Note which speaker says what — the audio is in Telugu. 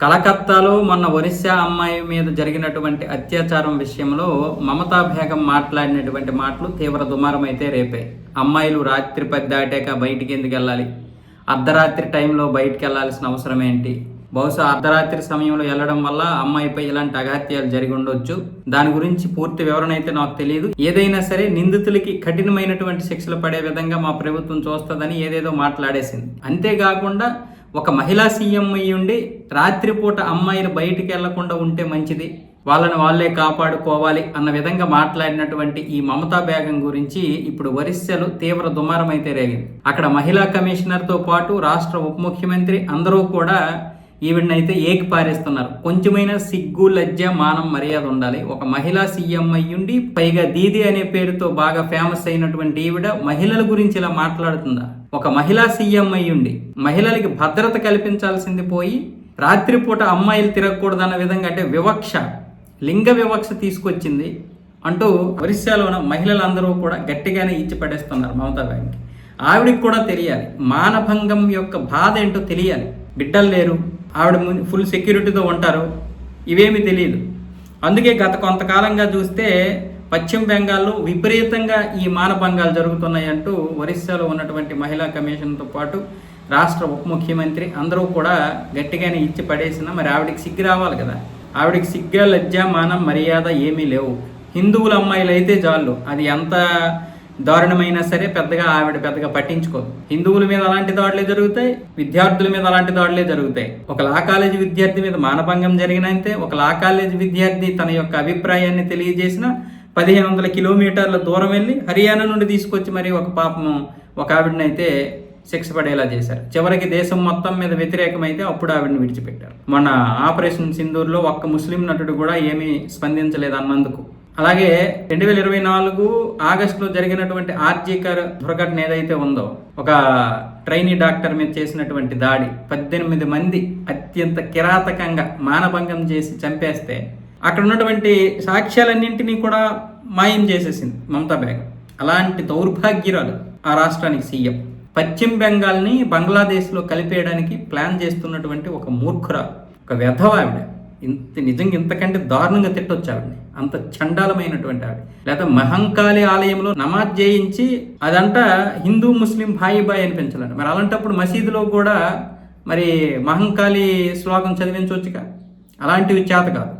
Speaker 1: కలకత్తాలో మొన్న ఒరిస్సా అమ్మాయి మీద జరిగినటువంటి అత్యాచారం విషయంలో మమతా బేగం మాట్లాడినటువంటి మాటలు తీవ్ర దుమారం అయితే రేపాయి అమ్మాయిలు రాత్రి పది దాటాక బయటికి ఎందుకు వెళ్ళాలి? అర్ధరాత్రి టైంలో బయటికి వెళ్ళాల్సిన అవసరం ఏంటి? బహుశా అర్ధరాత్రి సమయంలో వెళ్ళడం వల్ల అమ్మాయిపై ఇలాంటి అఘాత్యాలు జరిగి ఉండొచ్చు. దాని గురించి పూర్తి వివరణ అయితే నాకు తెలియదు. ఏదైనా సరే నిందితులకి కఠినమైనటువంటి శిక్షలు పడే విధంగా మా ప్రభుత్వం చూస్తుందని ఏదేదో మాట్లాడేసింది. అంతేకాకుండా ఒక మహిళా సీఎం అయ్యి ఉండి రాత్రిపూట అమ్మాయిలు బయటికి వెళ్ళకుండా ఉంటే మంచిది. వాళ్ళని వాళ్ళే కాపాడుకోవాలి అన్న విధంగా మాట్లాడినటువంటి ఈ మమతా బేగం గురించి ఇప్పుడు వరిస్సలు తీవ్ర దుమారం అయితే రేగింది. అక్కడ మహిళా కమిషనర్తో పాటు రాష్ట్ర ఉప ముఖ్యమంత్రి అందరూ కూడా ఈవిడనైతే ఏకి పారేస్తున్నారు కొంచెమైనా సిగ్గు లజ్జ మానం మర్యాద ఉండాలి. ఒక మహిళా సీఎం అయ్యుండి పైగా దీది అనే పేరుతో బాగా ఫేమస్ అయినటువంటి ఈవిడ మహిళల గురించి ఇలా మాట్లాడుతుందా? ఒక మహిళా సీఎం అయ్యుండి మహిళలకి భద్రత కల్పించాల్సింది పోయి రాత్రిపూట అమ్మాయిలు తిరగకూడదన్న విధంగా అంటే వివక్ష లింగ వివక్ష తీసుకొచ్చింది అంటూ ఒరిస్సాలోన మహిళలందరూ కూడా గట్టిగానే ఇచ్చి పడేస్తున్నారు మమతా బ్యాంక్ ఆవిడికి కూడా తెలియాలి. మానభంగం యొక్క బాధ ఏంటో తెలియాలి. బిడ్డలు లేరు. ఆవిడ ఫుల్ సెక్యూరిటీతో ఉంటారు. ఇవేమీ తెలియదు అందుకే గత కొంతకాలంగా చూస్తే పశ్చిమ బెంగాల్లో విపరీతంగా ఈ మానభంగాలు జరుగుతున్నాయి అంటూ ఒరిస్సాలో ఉన్నటువంటి మహిళా కమిషన్తో పాటు రాష్ట్ర ఉప ముఖ్యమంత్రి అందరూ కూడా గట్టిగానే ఇచ్చి పడేసిన మరి ఆవిడకి సిగ్గు రావాలి కదా. ఆవిడకి సిగ్గా లజ్జ మానం మర్యాద ఏమీ లేవు. హిందువుల అమ్మాయిలు అయితే చాలు. అది ఎంత దారుణమైనా సరే పెద్దగా ఆవిడ పెద్దగా పట్టించుకోదు. హిందువుల మీద అలాంటి దాడులే జరుగుతాయి విద్యార్థుల మీద అలాంటి దాడులే జరుగుతాయి. ఒక లా కాలేజీ విద్యార్థి మీద మానభంగం జరిగినంతే ఒక లా కాలేజీ విద్యార్థి తన యొక్క అభిప్రాయాన్ని తెలియజేసిన పదిహేను వందల కిలోమీటర్ల దూరం వెళ్ళి హర్యానా నుండి తీసుకొచ్చి మరి ఒక పాపం ఒక ఆవిడనైతే శిక్ష పడేలా చేశారు. చివరికి దేశం మొత్తం మీద వ్యతిరేకమైతే అప్పుడు ఆవిడని విడిచిపెట్టారు. మొన్న ఆపరేషన్ సింధూర్లో ఒక్క ముస్లిం నటుడు కూడా ఏమీ స్పందించలేదు అన్నందుకు. అలాగే రెండు వేల ఇరవై నాలుగు ఆగస్టులో జరిగినటువంటి ఆర్జీకర్ దుర్ఘటన ఏదైతే ఉందో ఒక ట్రైనీ డాక్టర్ మీద చేసినటువంటి దాడి పద్దెనిమిది మంది అత్యంత కిరాతకంగా మానభంగం చేసి చంపేస్తే అక్కడ ఉన్నటువంటి సాక్ష్యాలన్నింటినీ కూడా మాయం చేసేసింది మమతా బేగం. అలాంటి దౌర్భాగ్యురాలు ఆ రాష్ట్రానికి సీఎం. పశ్చిమ బెంగాల్ని బంగ్లాదేశ్లో కలిపేయడానికి ప్లాన్ చేస్తున్నటువంటి ఒక మూర్ఖురాలు ఒక వ్యధవ ఆవిడ. ఇంత నిజంగా ఇంతకంటే దారుణంగా తిట్టొచ్చు ఆవిడని అంత చండాలమైనటువంటి ఆవిడ. లేదా మహంకాళి ఆలయంలో నమాజ్ చేయించి అదంట హిందూ ముస్లిం భాయి భాయి అనిపించాలంట మరి అలాంటప్పుడు మసీదులో కూడా మరి మహంకాళి శ్లోకం చదివించవచ్చుగా అలాంటివి చేత కాదు.